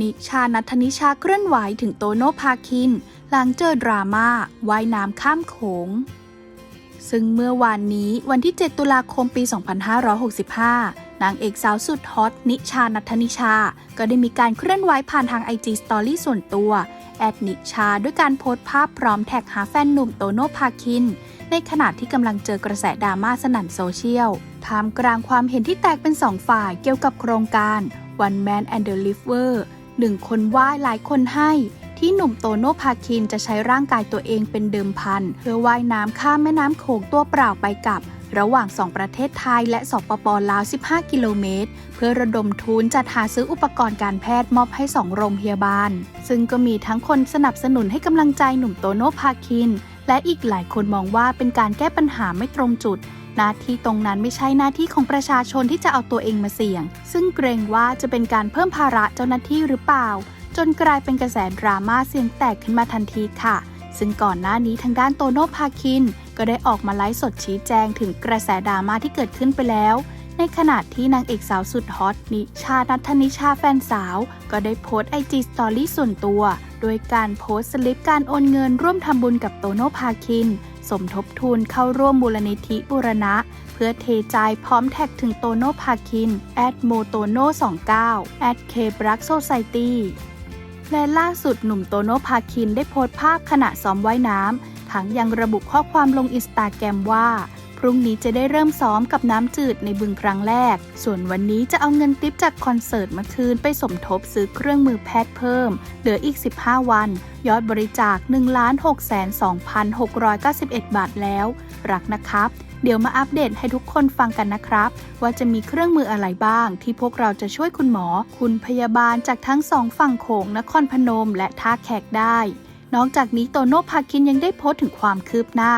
นิชานัทนิชาเคลื่อนไหวถึงโตโน่พาคิน หลังเจอดราม่าว่ายน้ำข้ามโขง ซึ่งเมื่อวานนี้วันที่ 7 ตุลาคมปี 2565 นางเอกสาวสุดฮอตนิชานัทนิชา ก็ได้มีการเคลื่อนไหวผ่านทาง IG Story ส่วนตัว แอดนิชาด้วยการโพสต์ภาพพร้อมแท็กหาแฟนหนุ่มโตโน่พาคิน ในขณะที่กำลังเจอกระแสดราม่าสนั่นโซเชียลท่ามกลางความเห็นที่แตกเป็นสองฝ่ายเกี่ยวกับโครงการ One Man and the River หนึ่งคนว่ายหลายคนให้ที่หนุ่มโตโน่พาคินจะใช้ร่างกายตัวเองเป็นเดิมพัน เพื่อว่ายน้ำข้ามแม่น้ำโขงตัวเปล่าไปกับ ระหว่างสองประเทศไทยและสปปลาว 15 กิโลเมตร เพื่อระดมทุนจัดหาซื้ออุปกรณ์การแพทย์มอบให้ 2 โรงพยาบาล ซึ่งก็มีทั้งคนสนับสนุนให้กำลังใจหนุ่มโตโน่พาคิน และอีกหลายคนมองว่าเป็นการแก้ปัญหาไม่ตรงจุด หน้าที่ตรงนั้นไม่ใช่หน้าที่ของประชาชนที่จะเอาตัวเองมาเสี่ยง ซึ่งเกรงว่าจะเป็นการเพิ่มภาระเจ้าหน้าที่หรือเปล่า จนกลายเป็นกระแสดราม่าเสียงแตกขึ้นมาทันทีค่ะ ซึ่งก่อนหน้านี้ทางด้านโตโน่พาคิน ก็ได้ออกมาไลฟ์สดชี้แจงถึงกระแสดราม่าที่เกิดขึ้นไปแล้วในขณะที่นางเอกสาวสุดฮอตนิชานัทธนิชาแฟนสาว ก็ได้โพสต์ไอจีสตอรี่ส่วนตัว โดยการโพสต์สลิปการโอนเงินร่วมทำบุญกับโตโน่พาคิน สมทบทุนเข้าร่วมมูลนิธิบุรณะ เพื่อเทใจพร้อมแท็กถึงโตโน่พาคินแอดโมโตโน่29แอดเคบรักโซไซตี้และล่าสุดหนุ่มโตโน่พาคินได้โพสต์ภาพขณะซ้อมว่ายน้ำทั้งยังระบุข้อความลงอินสตาแกรมว่า พรุ่งนี้จะได้เริ่มซ้อมกับน้ำจืดในบึงครั้งแรก ส่วนวันนี้จะเอาเงินติปจากคอนเสิร์ตมาคืนไปสมทบซื้อเครื่องมือแพทย์เพิ่ม เหลืออีก 15 วัน ยอดบริจาค 1 6 2 6 9 1 บาทแล้ว รักนะครับ เดี๋ยวมาอัปเดตให้ทุกคนฟังกันนะครับ ว่าจะมีเครื่องมืออะไรบ้าง ที่พวกเราจะช่วยคุณหมอ คุณพยาบาลจากทั้งสองฝั่งโขงนครพนม และท่าแขกได้ นอกจากนี้โตโน่พาคินยังได้โพสต์ถึงความคืบหน้า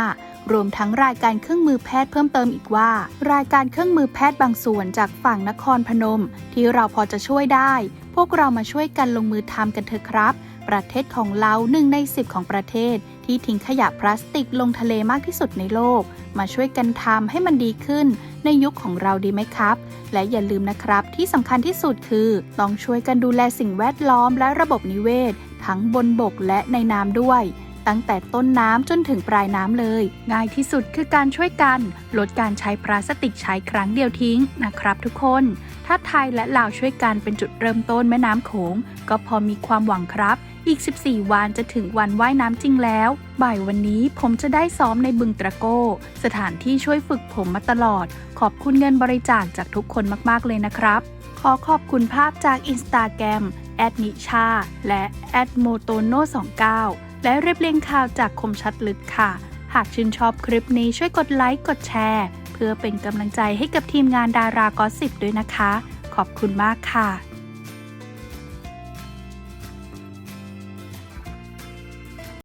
รวมทั้งรายการเครื่องมือแพทย์เพิ่มเติมอีกว่า รายการเครื่องมือแพทย์บางส่วนจากฝั่งนครพนม ที่เราพอจะช่วยได้ พวกเรามาช่วยกันลงมือทำกันเถอะครับ ประเทศของเราหนึ่งในสิบของประเทศ ที่ทิ้งขยะพลาสติกลงทะเลมากที่สุดในโลก มาช่วยกันทำให้มันดีขึ้น ในยุคของเราดีไหมครับ และอย่าลืมนะครับที่สำคัญที่สุดคือต้องช่วยกันดูแลสิ่งแวดล้อมและระบบนิเวศ ทั้งบนบกและในน้ำด้วย ตั้งแต่ต้นน้ำจนถึงปลายน้ำเลย ง่ายที่สุดคือการช่วยกัน ลดการใช้พลาสติกใช้ครั้งเดียวทิ้งนะครับทุกคน ถ้าไทยและลาวช่วยกันเป็นจุดเริ่มต้นแม่น้ำโขง ก็พอมีความหวังครับ อีก 14 วันจะถึงวันว่ายน้ำจริงแล้ว บ่ายวันนี้ผมจะได้ซ้อมในบึงตะโก้ สถานที่ช่วยฝึกผมมาตลอด ขอบคุณเงินบริจาคจากทุกคนมากๆเลยนะครับ ขอขอบคุณภาพจากอินสตาแกรมแอดนิชาและแอดโมโตโน29 และเรียบเรียงข่าวจากคมชัดลึกค่ะ หากชื่นชอบคลิปนี้ช่วยกดไลค์กดแชร์ เพื่อเป็นกำลังใจให้กับทีมงานดารากอสิบด้วยนะคะ ขอบคุณมากค่ะ